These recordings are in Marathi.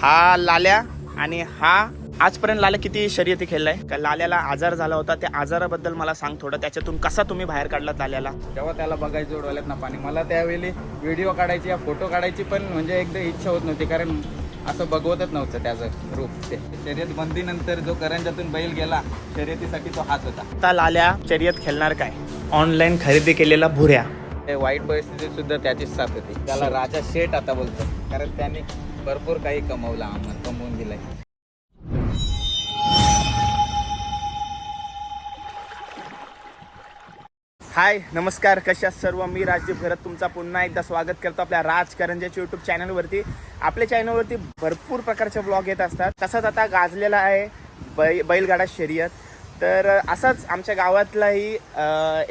हा लाल्या आणि हा आजपर्यंत लाल्या किती शर्यती खेळलाय? का लाल्याला आजार झाला होता त्या आजाराबद्दल मला सांग थोडं. त्याच्यातून कसा तुम्ही बाहेर काढला लाल्याला? तेव्हा त्याला बघायचं डोळ्यात ना पाणी मला त्यावेळी व्हिडिओ काढायची या फोटो काढायची पण म्हणजे एकदा इच्छा होत नव्हती कारण असं बघवतच नव्हतं त्याचं रूप. ते शर्यत बंदीनंतर जो करंजातून बैल गेला शर्यतीसाठी तो हाच होता. आता लाल्या शर्यत खेळणार काय? ऑनलाईन खरेदी केलेला भुऱ्या. वाईट परिस्थितीत सुद्धा त्याचीच साथ होती. त्याला राजा शेठ आता बोलतो. कारण त्याने भरपूर काही कमवलं आम्हाला कमवून दिलंय. हाय नमस्कार कशा सर्व? मी राजदीप घरत तुमचा पुन्हा एकदा स्वागत करतो आपल्या राजकारंजाच्या यूट्यूब चॅनलवरती आपल्या चॅनलवरती भरपूर प्रकारचे ब्लॉग येत असतात. तसाच आता गाजलेला आहे बै बैलगाडा शर्यत. तर असाच आमच्या गावातलाही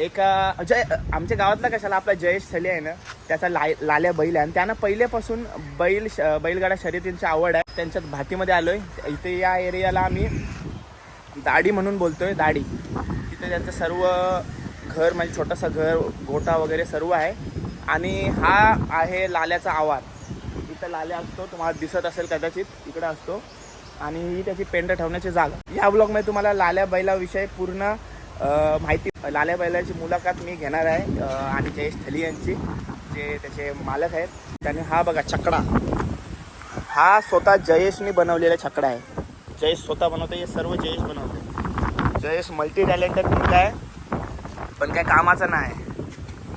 एका जय आमच्या गावातला कशाला आपला जयेश सले आहे ना त्याचा लाय लाल्या बैल आहे. आणि त्यांना पहिल्यापासून बैल श- बैलगाडा शर्यतींची आवड आहे. त्यांच्यात भातीमध्ये आलो आहे इथे या एरियाला आम्ही दाढी म्हणून बोलतोय दाढी. तिथे त्यांचं सर्व घर म्हणजे छोटंसं घर गोटा वगैरे सर्व आहे. आणि हा आहे लाल्याचा आवार. इथं लाल्या असतो तुम्हाला दिसत असेल कदाचित इकडं असतो. आणि ही त्याची पेंड ठेवण्याची जागा. या ब्लॉगमध्ये तुम्हाला लाल्या बैलाविषयी पूर्ण माहिती लाल्या बैलाची मुलाखत मी घेणार आहे आणि जयेश थली यांची जे त्याचे मालक आहेत. त्यांनी हा बघा छकडा. हा स्वतः जयेशने बनवलेला छकडा आहे. जयेश स्वतः बनवतो हे सर्व जयेश बनवते. जयेश मल्टी टॅलेंटेड मुलगा आहे पण काय कामाचं नाही.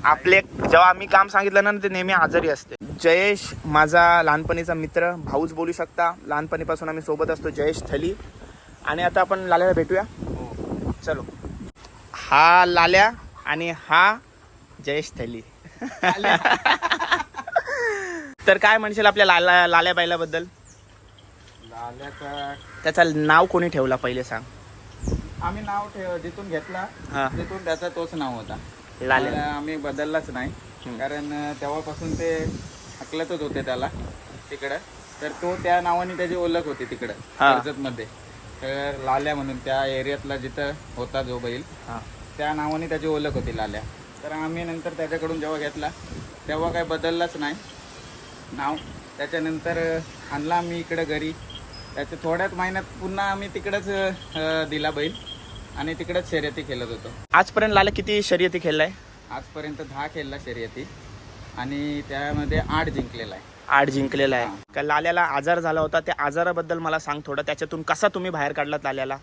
आपले जेव्हा आम्ही काम सांगितलं ना ते नेहमी आजारी असते. जयेश माझा लहानपणीचा मित्र भाऊच बोलू शकता. लहानपणीपासून आम्ही सोबत असतो जयेश थली. आणि आता आपण लाल्याला भेटूया. चलो. हा लाल्या आणि हा जयेश थली. तर काय म्हणशील आपल्या लाला लाल्या बैलाबद्दल लाल्याचा त्याचं नाव कोणी ठेवला पहिले सांग. आम्ही नाव ठेव जिथून घेतला हा. तिथून त्याचा तोच नाव होता. लाल्या. आम्ही बदललाच नाही. कारण तेव्हापासून ते हकलतच होते त्याला तिकडं. तर तो त्या नावाने त्याची ओळख होती तिकडं हा. कर्जत मध्ये तर लाल्या म्हणून त्या एरियातला जिथं होता जो बैल हा. त्या नावाने त्याची ओळख होती लाल्या. तर आम्ही नंतर त्याच्याकडून जेव्हा घेतला तेव्हा काही बदललाच नाही. नाव त्याच्यानंतर अं, आणला आम्ही इकडं घरी. त्याच्या थोड्याच महिन्यात पुन्हा आम्ही तिकडंच अं, दिला बैल आणि तिकडंच शर्यती खेळत होतो. आजपर्यंत लाल्या किती शर्यती खेळलाय? आजपर्यंत दहा खेळला शर्यती. आणि त्यामध्ये आठ जिंकलेला आहे. आठ जिंकलेला आहे. का लाल्याला आजार झाला होता त्या आजाराबद्दल मला सांग थोडं. त्याच्यातून कसा तुम्ही बाहेर काढलात लाल्याला?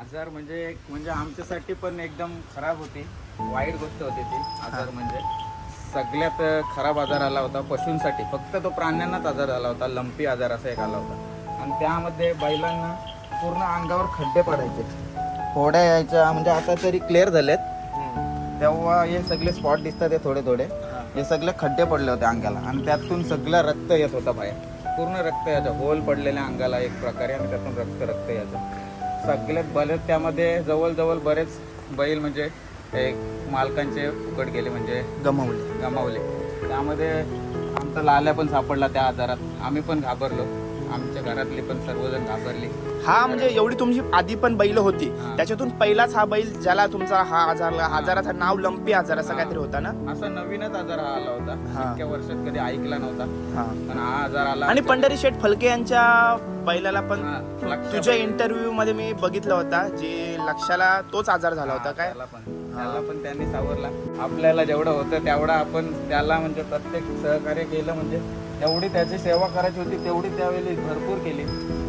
आजार म्हणजे एक- म्हणजे आमच्यासाठी पण एकदम खराब होती. वाईट गोष्ट होती ती आजार म्हणजे. सगळ्यात खराब आजार आला होता पशूंसाठी. फक्त तो प्राण्यांनाच आजार आला होता लंपी आजार असा एक आला होता. आणि त्यामध्ये बैलांना पूर्ण अंगावर खड्डे पडायचे. फोड्या यायच्या म्हणजे आता तरी क्लिअर झालेत. तेव्हा हे सगळे स्पॉट दिसतात हे थोडे थोडे हे सगळे खड्डे पडले होते अंगाला. आणि त्यातून सगळं रक्त येत होता बाहेर. पूर्ण रक्त यायचं होल पडलेल्या अंगाला एक प्रकारे आणि त्यातून रक्त रक्त यायचं सगळ्यात बरेच त्यामध्ये जवळजवळ बरेच बैल म्हणजे एक मालकांचे उकड गेले म्हणजे गमावले. गमावले. त्यामध्ये आमचा लाल्या पण सापडला त्या आजारात. आम्ही पण घाबरलो. आमच्या घरातली पण सर्वजण घाबरली. हा म्हणजे एवढी तुमची आधी पण बैल होती. त्याच्यातून पहिलाच हा बैल ज्याला तुमचा हा आजार आजाराचं नाव लंपी आजार असा. काहीतरी होता ना? असा नवीनच आजार हा आला होता. इतक्या वर्षात कधी ऐकला नव्हता. हा. पण हा आजार आला. आणि पंढरी शेठ फलके यांच्या बैलाला पण तुझ्या. इंटरव्ह्यू मध्ये मी बघितला होता जे लक्षाला तोच आजार झाला होता काय? त्याला पण. त्याला पण त्यांनी सावरला. आपल्याला जेवढं होतं तेवढं आपण त्याला म्हणजे प्रत्येक सहकार्य केलं म्हणजे तेवढी त्याची सेवा करायची होती तेवढी त्यावेळी भरपूर केली.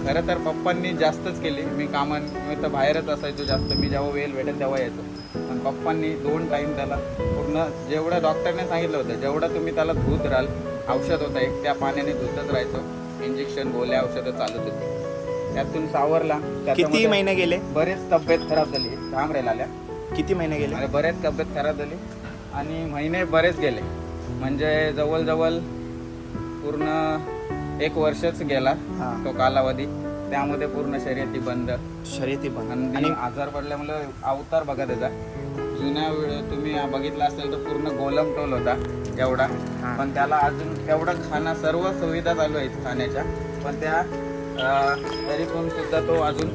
खरं तर पप्पांनी जास्तच केली. मी कामान मी तर बाहेरच असायचो जास्त. मी जेव्हा वेळ भेटेल तेव्हा यायचो. पण पप्पांनी दोन टाईम त्याला पूर्ण जेवढं डॉक्टरने सांगितलं होतं जेवढं तुम्ही त्याला धुत राहाल औषध होतं एक त्या पाण्याने धुतच राहायचो. इंजेक्शन गोळ्या औषधं चालत होती. त्यातून सावरला. किती त्याच्यामध्ये महिने गेले? बरेच तब्येत खराब झाली. थांब राहिला आल्या. किती महिने गेले? आणि बरेच तब्येत खराब झाली. आणि महिने बरेच गेले. म्हणजे जवळजवळ पूर्ण एक वर्षच गेला तो कालावधी. त्यामध्ये पूर्ण शर्यती बंद. शर्यती पण आणि आजार पडल्यामुळे अवतार बघा त्याचा जुन्या वेळ तुम्ही बघितला असेल तर पूर्ण गोलम टोल होता एवढा. पण त्याला अजून तेवढं खाणं सर्व सुविधा चालू आहेत खाण्याच्या. पण त्या तरी पण सुद्धा तो अजून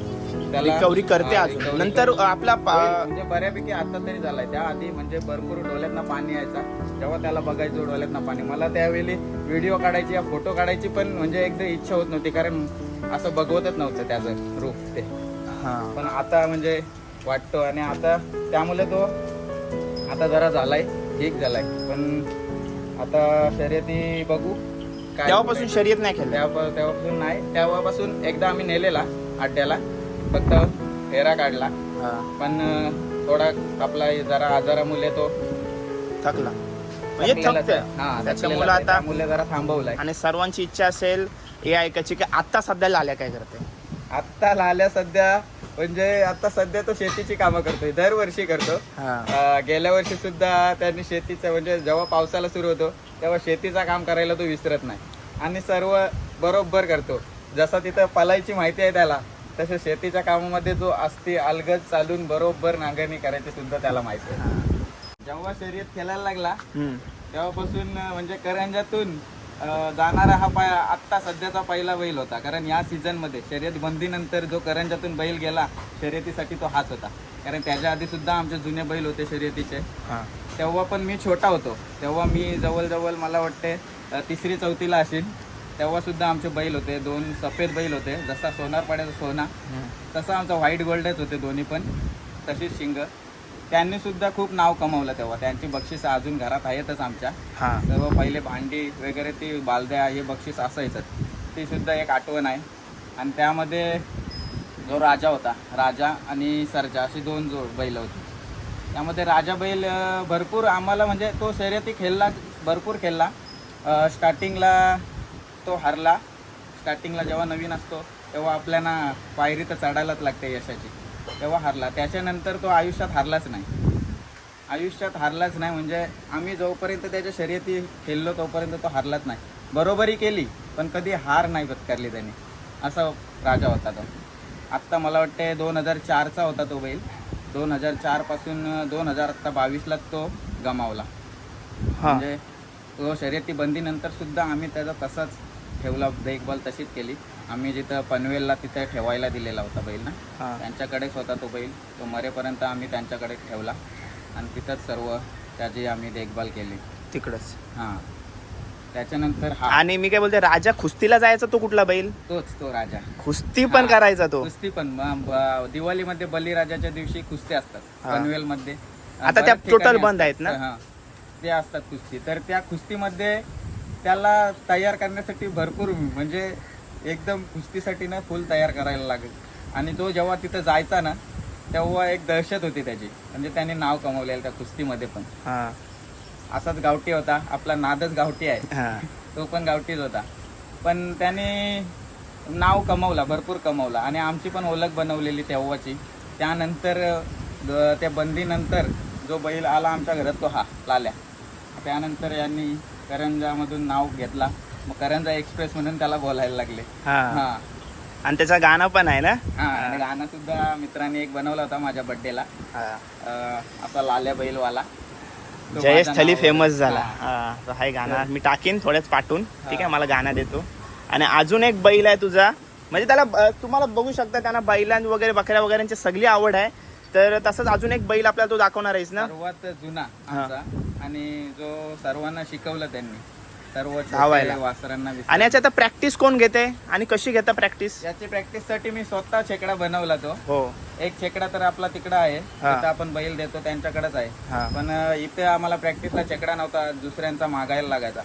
त्याला रिकव्हरी करते अजून. नंतर. आपला म्हणजे बऱ्यापैकी आता तरी झालाय. त्या आधी म्हणजे भरपूर डोळ्यातनं पाणी यायचा. जेव्हा त्याला बघायचो डोळ्यातनं पाणी. मला त्यावेळी व्हिडिओ काढायची या फोटो काढायची पण म्हणजे एकदम इच्छा होत नव्हती. कारण असं बघवतच नव्हतं त्याचं रूप ते. हा. पण आता म्हणजे वाटतो आणि आता त्यामुळे तो आता जरा झालाय ठीक झालाय. पण आता शर्यती बघू काय तेव्हापासून शर्यत नाही खेळले. तेव्हा तेव्हापासून नाही. तेव्हापासून एकदा आम्ही नेलेला अड्ड्याला. फक्त फेरा काढला. हा, पण थोडा आपला जरा आजारामुळे तो थकला. म्हणजे आहे. हा, त्याच्यामुळे. आता त्यामुळे जरा थांबवलाय. आणि सर्वांची इच्छा असेल हे ऐकायची की आता सध्या लाल्या काय करते आत्ता लाल्या सध्या म्हणजे आता सध्या तो शेतीची कामं करतोय दरवर्षी करतो. हा. अं, गेल्या वर्षी सुद्धा त्यांनी शेतीचं म्हणजे जेव्हा पावसाला सुरू होतो तेव्हा शेतीचा काम करायला तो विसरत नाही. आणि सर्व बरोबर करतो. जसा तिथं पलायची माहिती आहे त्याला तसं शेतीच्या कामामध्ये जो असती अलगद चालून बरोबर नांगरणी करायची सुद्धा त्याला माहिती आहे. जेव्हा शर्यत खेळायला लागला हम्म. तेव्हापासून अं, म्हणजे करंजातून जाणारा हा पाय आत्ता सध्याचा पहिला बैल होता. कारण या सीझनमध्ये शर्यत बंदीनंतर जो करंजातून बैल गेला शर्यतीसाठी तो हाच होता. कारण त्याच्या आधी सुद्धा आमचे जुने बैल होते शर्यतीचे. तेव्हा पण मी छोटा होतो. तेव्हा मी जवळजवळ मला वाटते तिसरी चौथीला असेल. तेव्हा सुद्धा आमचे बैल होते. दोन सफेद बैल होते. जसा सोनार पाड्याचा सोना. तसं आमचा व्हाईट गोल्डच होते दोन्ही पण. तशीच शिंग. त्यांनी सुद्धा खूप नाव कमवलं तेव्हा. त्यांची बक्षीस अजून घरात आहेतच आमच्या. हा. सर्व पहिले भांडी वगैरे ती बालद्या हे बक्षीस असायचं. ती सुद्धा एक आठवण आहे. आणि त्यामध्ये जो राजा होता राजा आणि सरजा अशी दोन जोड बैल होती. त्यामध्ये राजा बैल अं, भरपूर आम्हाला म्हणजे तो शर्यती खेळला भरपूर खेळला. अं, स्टार्टिंगला तो हरला. स्टार्टिंगला जेव्हा नवीन असतो तेव्हा आपल्याला पायरी तर चढायलाच लागते यशाची. तेव्हा हरला. त्याच्यानंतर तो आयुष्यात हरलाच नाही. आयुष्यात हारलाच नाही म्हणजे आम्ही जोपर्यंत त्याच्या शर्यती खेळलो तोपर्यंत तो हारलाच नाही. बरोबरी केली पण कधी हार नाही पत्करली त्यांनी. असा राजा होता तो. आत्ता मला वाटते दोन हजार चारचा होता तो बैल. दोन हजार चारपासून दोन हजार आत्ता बावीसलाच तो गमावला. म्हणजे तो शर्यती बंदीनंतर सुद्धा आम्ही त्याचा तसाच ठेवला देखभाल तशीच केली. आम्ही जिथं पनवेलला तिथे ठेवायला दिलेला होता बैल ना हा. त्यांच्याकडेच होता तो बैल तो मरेपर्यंत आम्ही त्यांच्याकडे ठेवला. आणि तिथंच सर्व त्याची आम्ही देखभाल केली. तिकडच. हां. त्याच्यानंतर हा आणि मी काय बोलते राजा कुस्तीला जायचा तो कुठला बैल? तोच तो राजा. कुस्ती पण हा. करायचा तो. कुस्ती पण. म- ब- दिवाळीमध्ये बलिराजाच्या दिवशी कुस्ती असतात हा. पनवेलमध्ये. आता त्या total बंद. आहेत ना? हा. ते असतात कुस्ती. तर त्या कुस्तीमध्ये त्याला तयार करण्यासाठी भरपूर म्हणजे एकदम कुस्तीसाठी ना फुल तयार करायला लागेल. आणि तो जेव्हा तिथं जायचा ना तेव्हा एक दहशत होती त्याची. म्हणजे त्याने नाव कमवलेलं त्या कुस्तीमध्ये पण. हा. असाच गावठी होता. आपला नादच गावठी आहे. हा. तो पण गावठीच होता. पण त्याने नाव कमवला भरपूर कमवला. आणि आमची पण ओळख बनवलेली तेव्हाची. त्यानंतर त्या बंदीनंतर जो बैल आला आमच्या घरात तो हा लाल्या. त्यानंतर यांनी करंजामधून नाव घेतला. मग करंजा एक्सप्रेस म्हणून त्याला बोलायला लागले. हा. आणि त्याचा गाणं पण आहे ना? हा आणि गाणं सुद्धा मित्रांनी एक बनवला होता माझ्या बर्थडेला हा. असा लाल्या बैलवाला. तो जयेश थली फेमस झाला. तर हाय गाणं. मी टाकीन थोड्याच पाठवून. ठीक आहे मला गाणं देतो. आणि अजून एक बैल आहे तुझा. म्हणजे त्याला तुम्हाला बघू शकता त्यांना बैलां वगैरे बकऱ्या वगैरेंची सगळी आवड आहे. तर तसंच अजून एक बैल आपल्याला तो दाखवणार आहेस ना? सर्वात जुना आणि जो सर्वांना शिकवलं त्यांनी. सर्व धावायला. वासरांना. आणि याची आता प्रॅक्टिस कोण घेते? आणि कशी घेता प्रॅक्टिस याची प्रॅक्टिससाठी मी स्वतः छेकडा बनवला तो. हो. एक छेकडा तर आपला तिकडं आहे. हा. तिथं आपण बैल देतो त्यांच्याकडेच आहे. पण अं, इथे आम्हाला प्रॅक्टिसला छेकडा नव्हता दुसऱ्यांचा मागायला लागायचा.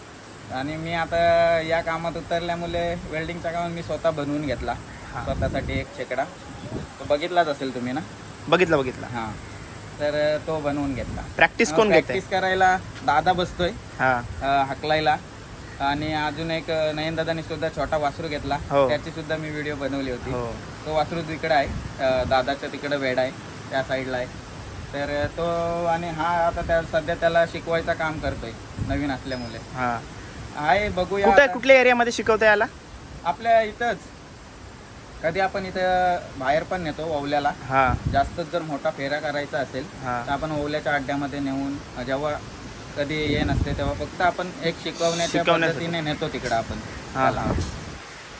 आणि मी आता या कामात उतरल्यामुळे वेल्डिंगच्या कामात मी स्वतः बनवून घेतला. स्वतःसाठी एक छेकडा. तो बघितलाच असेल तुम्ही ना? बघितलं बघितलं. हा. तर अं, तो बनवून घेतला. प्रॅक्टिस कोण घेते? प्रॅक्टिस करायला दादा बसतोय. हा. अ, हकलायला. आणि अजून एक अ, नयनदादानी सुद्धा छोटा वासरू घेतला. हो. त्याची सुद्धा मी व्हिडिओ बनवली होती. हो. तो वासरू तिकडे आहे. अ, दादाच्या तिकडे वेड आहे. त्या साईडला आहे. तर तो आणि हा आता त्या सध्या त्याला शिकवायचं काम करतोय नवीन असल्यामुळे. हा. आहे बघूया कुठे आता. कुठल्या एरियामध्ये शिकवता याला? आपल्या इथंच. कधी आपण इथं बाहेर पण नेतो ओवल्याला. हा. जास्त जर मोठा फेरा करायचा असेल हा. तर आपण ओवल्याच्या अड्ड्यामध्ये नेऊन जेव्हा कधी हे नसते तेव्हा फक्त आपण एक शिकवण्याच्या शिकवण्यासाठी. पद्धतीने नेतो तिकडं आपण. हा. त्याला.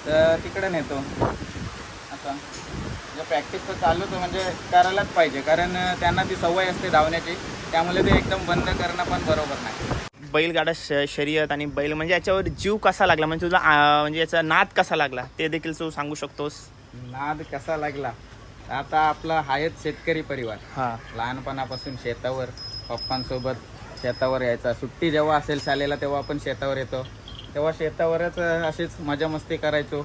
तर तिकडे नेतो. असतं म्हणजे प्रॅक्टिस तर चालूच म्हणजे करायलाच पाहिजे कारण त्यांना ती सवय असते धावण्याची. त्यामुळे ते एकदम बंद करणं पण बरोबर नाही. बैलगाडा श शर्यत आणि बैल म्हणजे याच्यावर जीव कसा लागला? म्हणजे तुझा आ, म्हणजे याचा नाद कसा लागला? ते देखील तू सांगू शकतोस? नाद कसा लागला? आता आपला आहेच शेतकरी परिवार. हा. लहानपणापासून शेतावर पप्पांसोबत शेतावर यायचा. सुट्टी जेव्हा असेल शाळेला तेव्हा आपण शेतावर येतो. तेव्हा शेतावरच अशीच मजा मस्ती करायचो.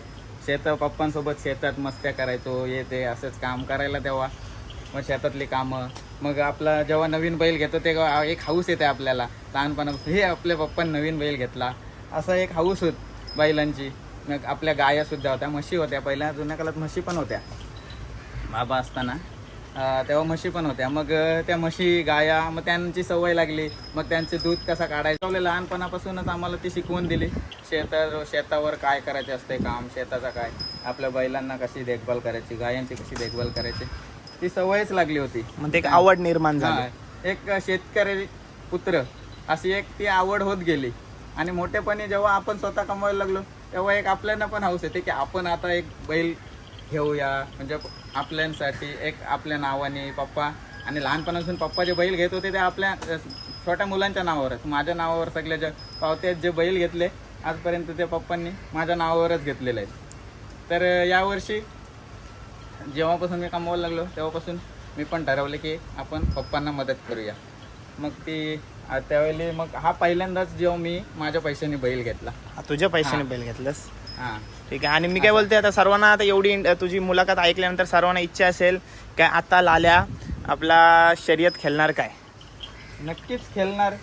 शेत पप्पांसोबत शेतात मस्त्या करायचो हे ते असंच काम करायला तेव्हा. मग शेतातली कामं. मग आपला जेव्हा नवीन बैल घेतो ते एक हाऊस येते आपल्याला. लहानपणापासून. हे आपल्या पप्पांनी नवीन बैल घेतला. असा एक हाऊस होत बैलांची. मग आपल्या गाया सुद्धा होत्या म्हशी होत्या. पहिल्या जुन्या काळात म्हशी पण होत्या. बाबा असताना. तेव्हा म्हशी पण होत्या. मग त्या म्हशी गाया मग त्यांची सवय लागली. मग त्यांचे दूध कसा काढायचं? आपल्या लहानपणापासूनच आम्हाला ती शिकवून दिली. शेता शेतावर काय करायचे असते काम? शेताचा काय? आपल्या बैलांना कशी देखभाल करायची? गायांची कशी देखभाल करायची? ती सवयच लागली होती. मग एक आवड निर्माण झाली. एक शेतकरी पुत्र अशी एक ती आवड होत गेली. आणि मोठेपणी जेव्हा आपण स्वतः कमवायला लागलो तेव्हा एक आपल्याला पण हाऊस येते की आपण आता एक बैल घेऊया. म्हणजे आपल्यांसाठी एक आपल्या नावाने पप्पा आणि लहानपणापासून पप्पा जे बैल घेत होते ते आपल्या छोट्या मुलांच्या नावावरच. माझ्या नावावर सगळे जे पावते जे बैल घेतले आजपर्यंत ते पप्पांनी माझ्या नावावरच घेतलेले आहेत. तर यावर्षी जेव्हापासून मी कमवायला लागलो तेव्हापासून मी पण ठरवले की आपण पप्पांना मदत करूया. मग ती त्यावेळी मग हा पहिल्यांदाच जेव्हा मी माझ्या पैशाने बैल घेतला. तुझ्या पैशाने बैल घेतलंस? हां. ठीक आहे. आणि मी काय बोलते आता सर्वांना आता एवढी तुझी मुलाखत ऐकल्यानंतर सर्वांना इच्छा असेल काय आता लाल्या आपला शर्यत खेळणार काय? नक्कीच खेळणार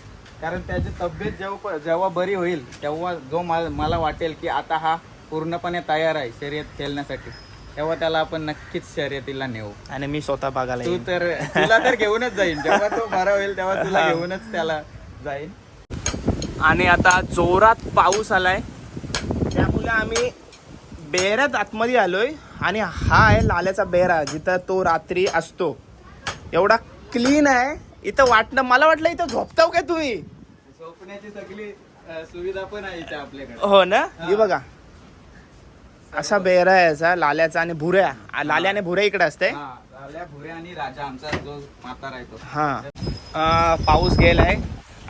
कारण त्याची तब्येत जेव्हा जेव्हा बरी होईल तेव्हा जो मला वाटेल की आता हा पूर्णपणे तयार आहे शर्यत खेळण्यासाठी तेव्हा त्याला आपण नक्कीच शर्यतीला नेऊ. आणि मी स्वतः बघायला तू. तर तुला तर घेऊनच जाईल जेव्हा तो बरा होईल तेव्हा तुला घेऊनच त्याला जाईल आणि आता जोरात पाऊस आलाय. त्यामुळे आम्ही बेऱ्यात आतमध्ये आलोय आणि हा आहे लाल्याचा बेरा जिथं तो रात्री असतो. एवढा क्लीन आहे. इथं वाटणं मला वाटलं इथं झोपताव काय तुम्ही? झोपण्याची सगळी सुविधा पण आहे इथे आपल्याकडे. हो ना? हे. बघा. असा बेरा आहे याचा लाल्याचा आणि भुऱ्या. लाल्या आणि भुऱ्या इकडे असते हा, लाल्या, भुऱ्या आणि राजा आमचा जो म्हातारा आहे तो. हा. पाऊस गेलाय.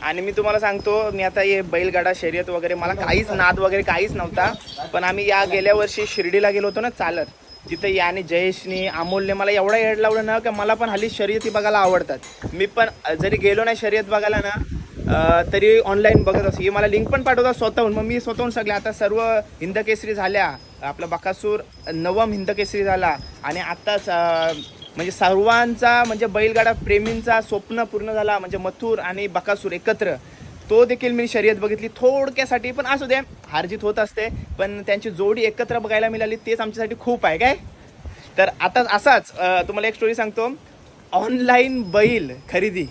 आणि मी तुम्हाला सांगतो मी आता हे बैलगाडा शर्यत वगैरे मला काहीच नाद वगैरे काहीच नव्हता. पण आम्ही या गेल्या वर्षी शिर्डीला गेलो होतो ना चालत. तिथे याने जयेशनी अमोलने मला एवढा येड लावलं ना की मला पण हल्ली शर्यती बघायला आवडतात. मी पण जरी गेलो नाही शर्यत बघायला ना तरी ऑनलाईन बघत असतो. ही मला लिंक पण पाठवतात स्वतःहून. मग मी स्वतःहून सगळे आता सर्व हिंदकेसरी झाल्या. आपला बकासूर नवम हिंदकेसरी झाला. आणि आत्ताच म्हणजे सर्वांचा म्हणजे बैलगाडा प्रेमींचा स्वप्न पूर्ण झाला म्हणजे मथुर आणि बकासूर एकत्र. तो देखील मी शर्यत बघितली थोडक्यासाठी पण असू दे हारजीत होत असते पण त्यांची जोडी एकत्र बघायला मिळाली तेच आमच्यासाठी खूप आहे काय? तर आता असाच तुम्हाला एक स्टोरी सांगतो. ऑनलाईन बैल खरेदी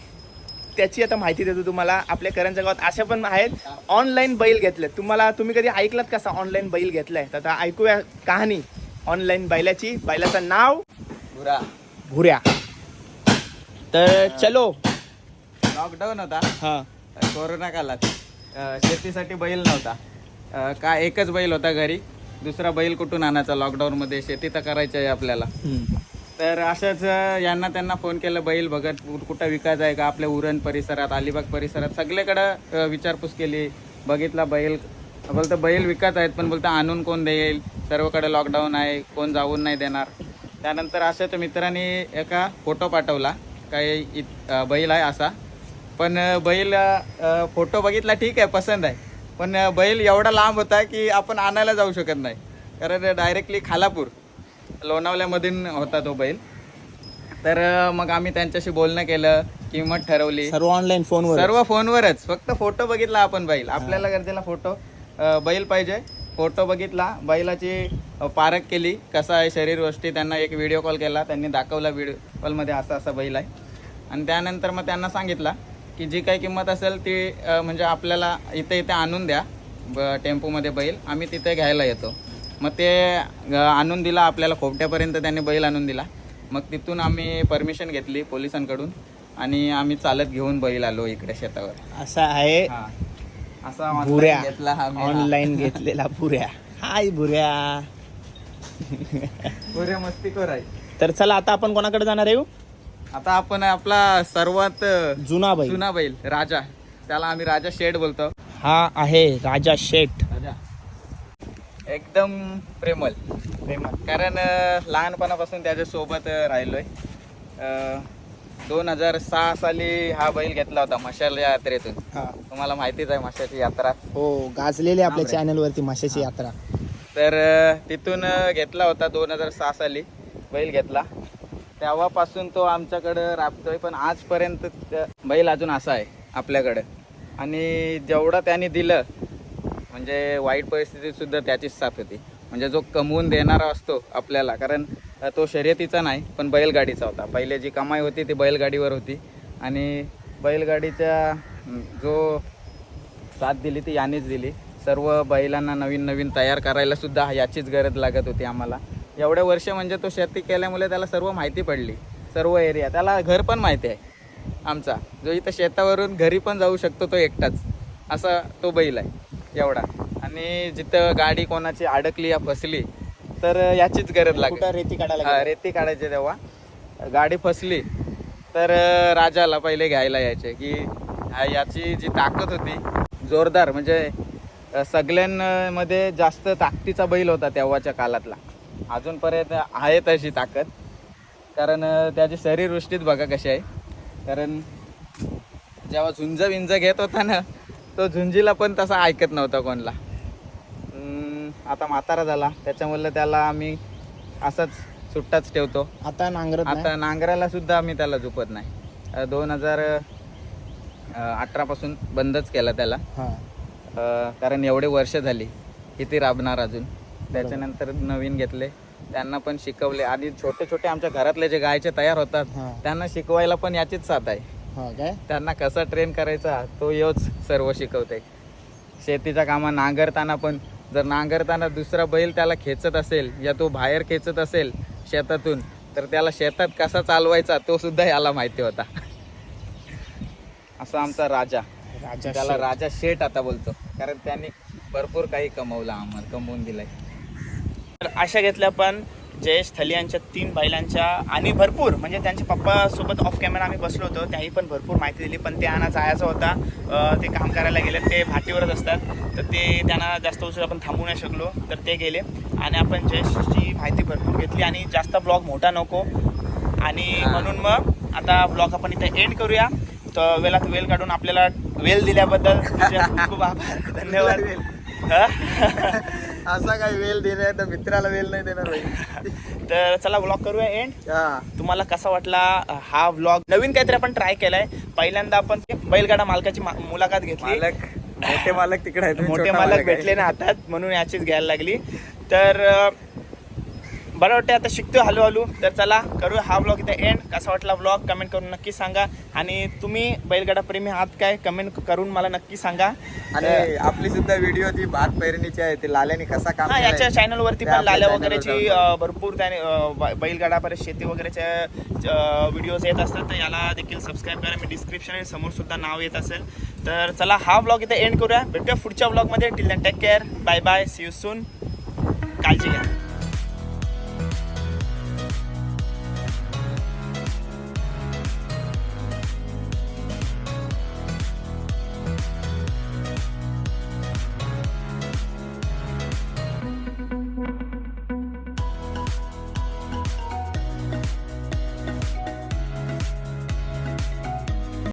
त्याची आता माहिती देतो तुम्हाला. आपल्या करंजा गावात अशा पण आहेत. ऑनलाईन बैल घेतलेत. तुम्हाला तुम्ही कधी ऐकलात कसा ऑनलाईन बैल घेतलाय? तर आता ऐकूया कहाणी. ऑनलाईन बैलाची बैलाचं नाव? भुरा भुऱ्या तर चलो. लॉकडाऊन होता. हा. कोरोना काळात. अ, शेतीसाठी बैल नव्हता. का एकच बैल होता घरी. दुसरा बैल कुठून आणायचा लॉकडाऊनमध्ये शेती तर करायची आहे आपल्याला. तर असंच यांना त्यांना फोन केलं बैल बघत कुठं विकायचं आहे का आपल्या उरण परिसरात अलिबाग परिसरात? सगळीकडं विचारपूस केली. बघितला बैल. बोलतं बैल विकत आहेत पण बोलतं आणून कोण देईल? सर्वकडे लॉकडाऊन आहे कोण जाऊन नाही देणार? त्यानंतर असं तर मित्रांनी एका फोटो पाठवला. काही इत- बैल आहे असा. पण बैल फोटो बघितला ठीक आहे पसंत आहे. पण बैल एवढा लांब होता की आपण आणायला जाऊ शकत नाही. कारण डायरेक्टली खालापूर लोणावल्यामधून होता तो बैल. तर मग आम्ही त्यांच्याशी बोलणं केलं किंमत ठरवली. सर्व ऑनलाईन फोनवर सर्व फोनवरच फक्त फोटो बघितला आपण बैल. आपल्याला गरजेला फोटो बैल पाहिजे. फोटो बघितला बैलाची पारख केली कसा आहे शरीर गोष्टी त्यांना एक व्हिडिओ कॉल केला त्यांनी दाखवला व्हिडिओ कॉलमध्ये असा असा बैल आहे. आणि त्यानंतर मग त्यांना सांगितला की जी काही किंमत असेल ती म्हणजे आपल्याला इथे इथे आणून द्या ब टेम्पोमध्ये बैल आम्ही तिथे घ्यायला येतो. मग ते आणून दिला आपल्याला खोपट्यापर्यंत त्यांनी बैल आणून दिला. मग तिथून आम्ही परमिशन घेतली पोलिसांकडून आणि आम्ही चालत घेऊन बैल आलो इकडे शेतावर. असा आहे. हा. असा भुऱ्या घेतला हा. ऑनलाईन घेतलेला भुऱ्या हाय भुऱ्या पुरे मस्ती आहे तर चला आता आपण कोणाकडे जाणार आहे हो? आता आपण आपला सर्वात जुना बैल. जुना बैल राजा. त्याला आम्ही राजा शेड बोलतो. हा आहे राजा शेठ. राजा. एकदम प्रेमल. कारण अं, लहानपणापासून त्याच्या सोबत अं, राहिलोय. दोन हजार सहा साली हा बैल घेतला होता मशाल यात्रेतून. हा. तुम्हाला माहितीच आहे मशाची यात्रा? हो गाजलेले आपल्या हा, bre. चॅनल वरती माशाची यात्रा. तर अं, तिथून अं, घेतला होता दोन हजार सहा साली बैल घेतला. तेव्हापासून तो आमच्याकडं राबतोय पण आजपर्यंत बैल अजून असा आहे आपल्याकडं. आणि जेवढं त्याने दिलं म्हणजे वाईट परिस्थितीत सुद्धा त्याचीच साथ होती. म्हणजे जो कमवून देणारा असतो आपल्याला कारण तो शर्यतीचा नाही पण बैलगाडीचा होता. पहिले जी कमाई होती ती बैलगाडीवर होती. आणि बैलगाडीचा जो साथ दिली ती यानेच दिली. सर्व बैलांना नवीन नवीन तयार करायला सुद्धा याचीच गरज लागत होती आम्हाला. एवढे वर्ष म्हणजे तो शेती केल्यामुळे त्याला सर्व माहिती पडली. सर्व एरिया. त्याला घर पण माहिती आहे आमचा. जो इथं शेतावरून घरी पण जाऊ शकतो तो एकटाच. असा तो बैल आहे एवढा. आणि जिथं गाडी कोणाची अडकली या फसली तर याचीच गरज लागेल. कुठं रेती काढायला हा? रेती काढायचे तेव्हा. गाडी फसली तर अं, राजाला पहिले घ्यायला यायचे की हा, याची जी ताकद होती जोरदार म्हणजे अं, सगळ्यांमध्ये जास्त ताकदीचा बैल होता तेव्हाच्या काळातला अजूनपर्यंत आहे तशी ताकद. कारण अं, त्याची शरीरवृष्टीत बघा कशी आहे. कारण जेव्हा झुंज विंज घेत होता ना तो झुंजीला पण तसा ऐकत नव्हता कोणला. आता म्हातारा झाला. त्याच्यामुळे त्याला आम्ही असाच सुट्टाच ठेवतो. आता नांगरत नाही. आता नांगराला सुद्धा आम्ही त्याला झुपत नाही. दोन हजार अठरापासून बंदच केला त्याला. हा. अ, कारण एवढे वर्ष झाली किती राबणार अजून? त्याच्यानंतर नवीन घेतले. त्यांना पण शिकवले. आणि छोटे छोटे आमच्या घरातले जे गायचे तयार होतात हा. त्यांना शिकवायला पण याचीच साथ आहे. हा काय? त्यांना कसा ट्रेन करायचा तो योच सर्व शिकवते. शेतीच्या कामा नांगरताना पण जर नांगरताना दुसरा बैल त्याला खेचत असेल या तो बाहेर खेचत असेल शेतातून तर त्याला शेतात कसा चालवायचा तो सुद्धा याला माहिती होता. असा आमचा राजा. राजा त्याला. राजा शेठ आता बोलतो. कारण त्यांनी भरपूर काही कमवलं आम्हाला कमवून दिलंय. तर अशा घेतल्या पण जयेश थली यांच्या तीन बैलांच्या आणि भरपूर म्हणजे त्यांच्या पप्पा सोबत ऑफ कॅमेरा आम्ही बसलो होतो त्यांनी पण भरपूर माहिती दिली पण ते आणा जायचा होता. ते काम करायला गेले ते भाटीवरच असतात. तर ते त्यांना जास्त उशीर आपण थांबू नाही शकलो. तर ते गेले. आणि आपण जयेशची माहिती भरपूर घेतली आणि जास्त ब्लॉग मोठा नको. आणि. म्हणून मग आता ब्लॉग आपण इथे एंड करूया. तर वेळात वेळ काढून आपल्याला वेळ दिल्याबद्दल खूप खूप आभार. धन्यवाद. हा? असा काही वेळ देणार तर मित्राला वेळ नाही देणार तर चला ब्लॉग करूया एंड. तुम्हाला कसा वाटला हा व्लॉग नवीन काहीतरी आपण ट्राय केलाय. पहिल्यांदा आपण ते बैलगाडा मालकाची मुलाखत घेतली. मोठे मालक तिकडे आहेत मोठे मालक भेटले ना हातात म्हणून याचीच घ्यायला लागली. तर बरं वाटतं आता शिकतोय हळूहळू. तर चला करूया हा ब्लॉग इथे एंड कसा वाटला ब्लॉग कमेंट करून नक्की सांगा. आणि तुम्ही बैलगाडा प्रेमी आहात काय? कमेंट करून मला नक्की सांगा. आणि आपली सुद्धा व्हिडिओ जी भात पेरणीची आहे ती लाल्याने कसा काम हा याच्या चॅनल वरती ते पण लाल्या वगैरेची भरपूर त्याने बैलगाडा परत शेती वगैरेच्या व्हिडिओज येत असतात तर याला देखील सबस्क्राईब करा. मी डिस्क्रिप्शन समोर सुद्धा नाव येत असेल. तर चला हा ब्लॉग इथे एंड करूया. भेटूया पुढच्या ब्लॉगमध्ये till take care bye bye see you soon काळजी घ्या.